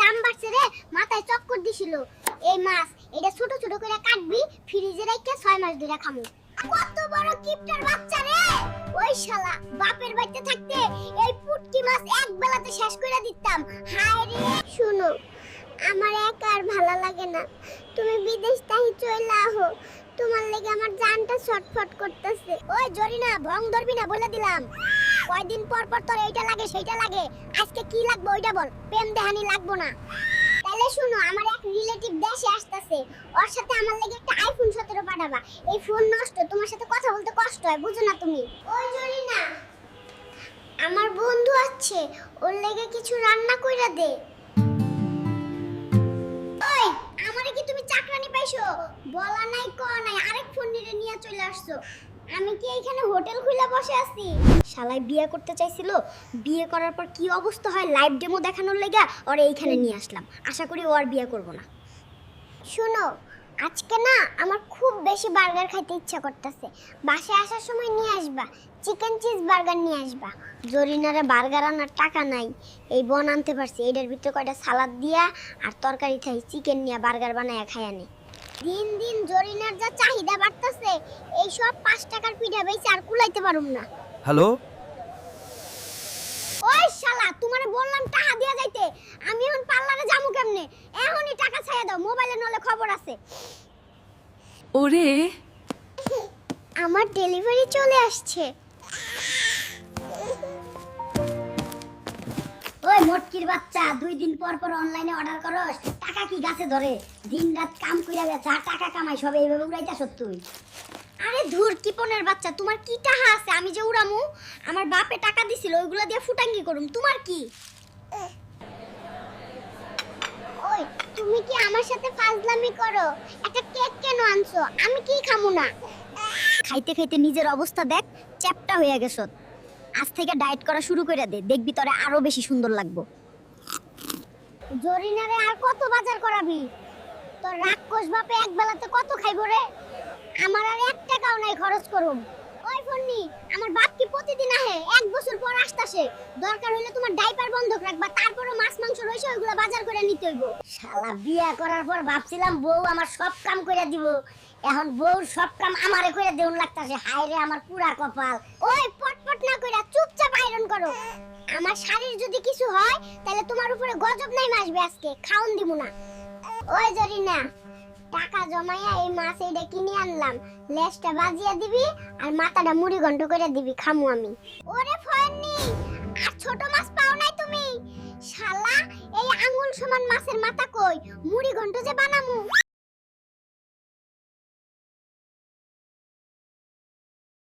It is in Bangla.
দাম বাড়ছে রে, মাথায় চক্কর দিছিল। এই মাছ, এটা ছোট ছোট করে কাটবি, ফ্রিজে রেখে ছয় মাস ধরে খামু। কত বড় কিপটার বাচ্চা রে! ওই শালা, বাপের বাড়িতে থাকতে এই পুটকি মাছ এক বেলাতে শেষ করে দিতাম। হায় রে! শুনো, আমার একা আর ভালো লাগে না। তুমি বিদেশ তাই চলে আহো। তোমার লেগে আমার জানটা ছটফট করতেছে। ওই জরিনা ভং ধরবি না বলে দিলাম। কয়দিন পর পর তোর এইটা লাগে, সেইটা লাগে। আজকে কি লাগবে ওইটা বল, প্রেম দেহানি লাগবো না। তাহলে শুনো, আমার এক রিলেটিভ দেশে আসতেছে। ওর সাথে আমার লেগে একটা আইফোন 17 পাঠাবা। এই ফোন নষ্ট, তোমার সাথে কথা বলতে কষ্ট হয়, বুঝো না তুমি। ওই জরিনা আমার বন্ধু আছে ওর লেগে কিছু রান্না কইরা দে। বলা নাই ক নাই। আরেক ফোন নিয়ে চলে আসছো। আমি কি এখানে হোটেল খুলে বসে আছি? শালাই বিয়ে করতে চাইছিল। বিয়ে করার পর কি অবস্থা হয় লাইভ ডেমো দেখানোর লেগা ওর এইখানে নিয়ে আসলাম। আশা করি ও আর বিয়ে করব না। শোনো, আজকে না আমার খুব বেশি বার্গার খাইতে ইচ্ছা করতেছে। বাসায় আসার সময় নিয়ে আসবা। চিকেন চিজ বার্গার নিয়ে আসবা। জরিনারে বার্গার আনার টাকা নাই। এই বন আনতে পারছি। এটার ভিতরে কয়টা সালাদ দিয়া আর তরকারি খাই চিকেন নিয়ে বার্গার বানায় খাই আনে দিন দিন জরিনার যা চাহিদা বাড়তেছে এই সব পাঁচ টাকার পিঠা বেচে আর কুলাইতে পারুম না। হ্যালো? ওই শালা তোমারে বললাম টাকা দিয়া যাইতে। আমি এখন পার্লারে যামু কেমনে? এখনই টাকা ছাইয়া দাও মোবাইলে নলে খবর আছে। ওরে। আমার ডেলিভারি চলে আসছে। ওই মটকির বাচ্চা দুই দিন পর পর অনলাইনে অর্ডার করস টাকা কি গাছে ধরে? দিন রাত কাম কইরা টাকা কামাই সব এইভাবে উড়াইতাছ তুই। আরে ধুর কিপনের বাচ্চা তোমার কি টাকা আছে? আমি যে উড়ামু আমার বাপে টাকা দিছিল ওইগুলো দিয়ে ফুটাঙ্গি করুম। তোমার কি? ওই তুমি কি আমার সাথে ফাজলামি করো? একটা কেক কেন আনছো? আমি কি খামু না? খাইতে খাইতে নিজের অবস্থা দেখ চ্যাপটা হয়ে গেছ। আজ থেকে ডায়েট করা শুরু করে দে দেখবি তোরে আরও বেশি সুন্দর লাগবো। জরিনারে আর কত বাজার করাবি? তোর রাক্ষস বাপে এক বেলাতে কত খাইবো রে? আমার আর এক টাকাও নাই খরচ করুম। ওই ফন্নি, আমার বাপ কি প্রতিদিন আহে? এক বছর পর আসতাছে। দরকার হইলে তোমার ডাইপার বন্ধক রাখবা, তারপরও মাছ, মাংস রয়েছে ওইগুলো বাজার করে নিতে হইব। শালা, বিয়া করার পর ভাবছিলাম বউ আমার সব কাম করে দিব। এখন বউ সব কাম আমারে করে দেউন লাগতাছে। হায় রে, আমার পুরা কপাল। ওই পটপট না কইরা চুপচাপ আয়রন করো। আমার শাড়ির যদি কিছু হয় তাহলে তোমার উপরে গজব নাই আসবে আজকে। খাওন দিব না। ওই জরিনা, টাকা জমাইয়া এই মাছ এইটা কিনে আনলাম। লেজটা বাজিয়ে দিবি আর মাথাটা মুড়ি ঘন্ট করে দিবি, খামু আমি। ওরে ফয়নি আর ছোট মাছ পাও নাই তুমি। শালা, এই আঙ্গুল সমান মাছের মাথা কই? মুড়ি ঘন্ট যে বানামু।